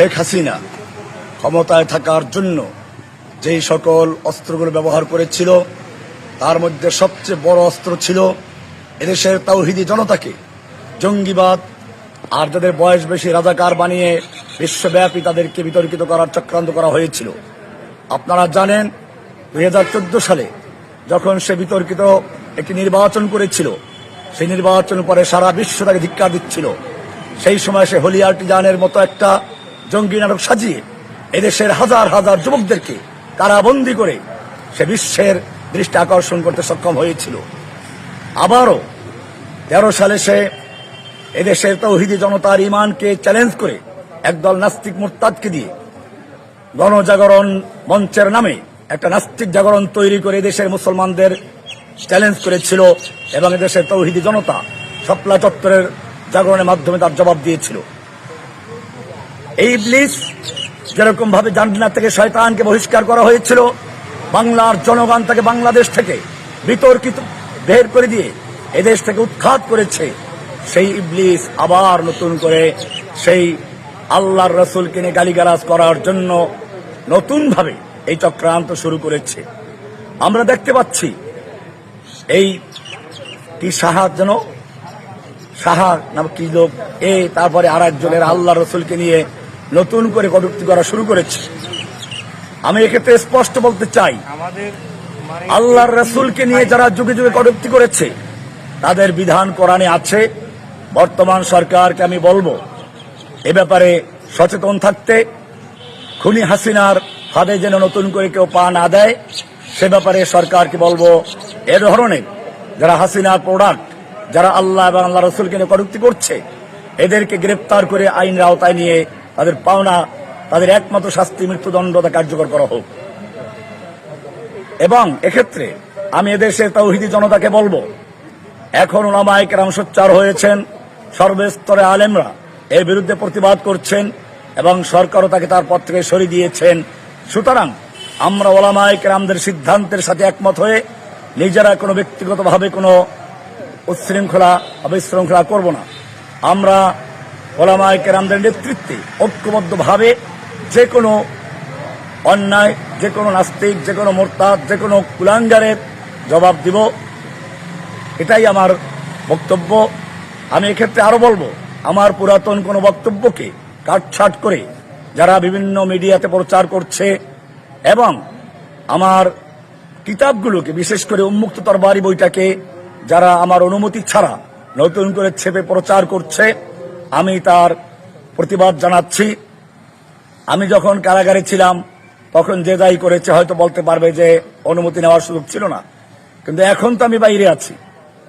শেখ হাসিনা ক্ষমতায় থাকার জন্য যেই সকল অস্ত্রগুলো ব্যবহার করেছিল, তার মধ্যে সবচেয়ে বড় অস্ত্র ছিল এদেশের তাওহিদি জনতাকে। জঙ্গিবাদ আর যাদের বয়স বেশি রাজাকার বানিয়ে বিশ্বব্যাপী তাদেরকে বিতর্কিত করার চক্রান্ত করা হয়েছিল। আপনারা জানেন দু হাজার চোদ্দ সালে যখন সে বিতর্কিত একটি নির্বাচন করেছিল, সেই নির্বাচন পরে সারা বিশ্ব তাকে ধিক্কার দিচ্ছিল। সেই সময় সে হলিয়ার্টিজানের মতো একটা জঙ্গি নাটক সাজিয়ে এদেশের হাজার হাজার যুবকদেরকে কারাবন্দি করে সে বিশ্বের দৃষ্টি আকর্ষণ করতে সক্ষম হয়েছিল। আবারও তেরো সালে সে এদেশের তৌহিদি জনতার ইমানকে চ্যালেঞ্জ করে একদল নাস্তিক মোরতাদকে দিয়ে গণজাগরণ মঞ্চের নামে একটা নাস্তিক জাগরণ তৈরি করে দেশের মুসলমানদের চ্যালেঞ্জ করেছিল এবং এদেশের তৌহিদি জনতা সপ্লা চত্বরের জাগরণের মাধ্যমে তার জবাব দিয়েছিল। এই ব্লিচ যেরকম ভাবে জান্ডিনা থেকে শয়তানকে বহিষ্কার করা হয়েছিল, বাংলার জনগণ তাকে বাংলাদেশ থেকে বিতর্কিত, বের করে দিয়ে এদেশ থেকে উৎখাত করেছে। সেই ইবলিস আবার নতুন করে সেই আল্লাহর রসুলকে নিয়ে গালিগালাজ করার জন্য নতুনভাবে এই চক্রান্ত শুরু করেছে। আমরা দেখতে পাচ্ছি, এই কি সাহা যেন, সাহা নাম কি লোক? এ, তারপরে আর একজনের আল্লাহ রসুলকে নিয়ে নতুন করে কটূক্তি করা শুরু করেছে। আমি এক্ষেত্রে স্পষ্ট বলতে চাই মানে আল্লাহর রসুলকে নিয়ে যারা যুগে যুগে কটূক্তি করেছে তাদের বিধান কোরআনে আছে। বর্তমান সরকারকে আমি বলব এ ব্যাপারে সচেতন থাকতে খুনি হাসিনার ফাঁদে যেন নতুন করে কেউ পা না দেয় সে ব্যাপারে সরকারকে বলব এ ধরনের যারা হাসিনার প্রোডাক্ট যারা আল্লাহ এবং আল্লাহ রসুলকে নিয়ে কটূক্তি করছে এদেরকে গ্রেপ্তার করে আইনের আওতায় নিয়ে তাদের পাওনা, তাদের একমাত্র শাস্তি মৃত্যুদণ্ডতা কার্যকর করা হোক। এবং এক্ষেত্রে আমি এদেশের তৌহিদি জনতাকে বলব, এখন ওলামায় কেরাম সোচ্চার হয়েছেন সর্বস্তরে আলেমরা এর বিরুদ্ধে প্রতিবাদ করছেন এবং সরকারও তাকে তার পথ থেকে সরিয়ে দিয়েছেন। সুতরাং আমরা ওলামায় কেরামদের সিদ্ধান্তের সাথে একমত হয়ে নিজেরা কোনো ব্যক্তিগতভাবে কোনো উচ্ছৃঙ্খলা, অবিশৃঙ্খলা করব না। আমরা ওলামায় কেরামদের নেতৃত্বে ঐক্যবদ্ধভাবে যে কোনো অন্যায়, যে কোনো নাস্তিক, যে কোনো মোরতাদ, যে কোনো কুলাঙ্গারের জবাব দিব। এটাই আমার বক্তব্য। আমি এক্ষেত্রে আরও বলব, আমার পুরাতন কোনো বক্তব্যকে কাটছাট করে যারা বিভিন্ন মিডিয়াতে প্রচার করছে এবং আমার কিতাবগুলোকে, বিশেষ করে উন্মুক্ত তরবারি বইটাকে, যারা আমার অনুমতি ছাড়া নতুন করে ছেপে প্রচার করছে আমি তার প্রতিবাদ জানাচ্ছি। আমি যখন কারাগারে ছিলাম, তখন যে দায়ী করেছে হয়তো বলতে পারবে যে অনুমতি নেওয়ার সুযোগ ছিল না। কিন্তু এখন তো আমি বাইরে আছি।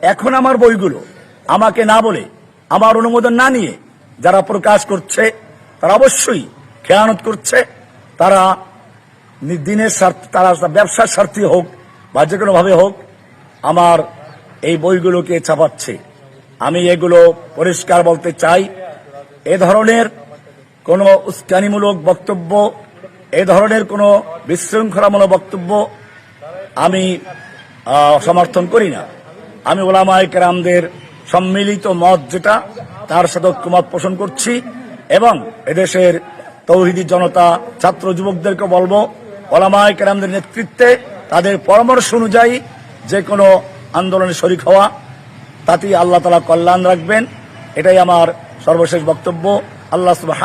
এখন আমার বইগুলো আমাকে না বলে, আমার অনুমোদন না নিয়ে যারা প্রকাশ করছে, তারা অবশ্যই খেয়ানত করছে। তারা দিনের স্বার্থ, তারা ব্যবসার স্বার্থে হোক বা যে কোনোভাবে হোক, আমার এই বইগুলোকে ছাপাচ্ছে। আমি এগুলো পরিষ্কার বলতে চাই। এ ধরনের কোনো উস্কানিমূলক বক্তব্য, এ ধরনের কোনো বিশৃঙ্খলামূলক বক্তব্য আমি সমর্থন করি না। আমি ওলামায় কেরামদের সম্মিলিত মত যেটা, তার সাথে ঐক্যমত পোষণ করছি এবং এদেশের তৌহিদি জনতা, ছাত্র যুবকদেরকে বলব, ওলামায় কেরামদের নেতৃত্বে তাদের পরামর্শ অনুযায়ী যে কোনো আন্দোলনে শরিক হওয়া তাতেই আল্লাহ তালা কল্যাণ রাখবেন। এটাই আমার সর্বশেষ বক্তব্য। আল্লাহ সুবাহ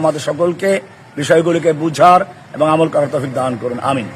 আমাদের সকলকে বিষয়গুলিকে বুঝার এবং আমল করার তফিক দান করুন। আমিন।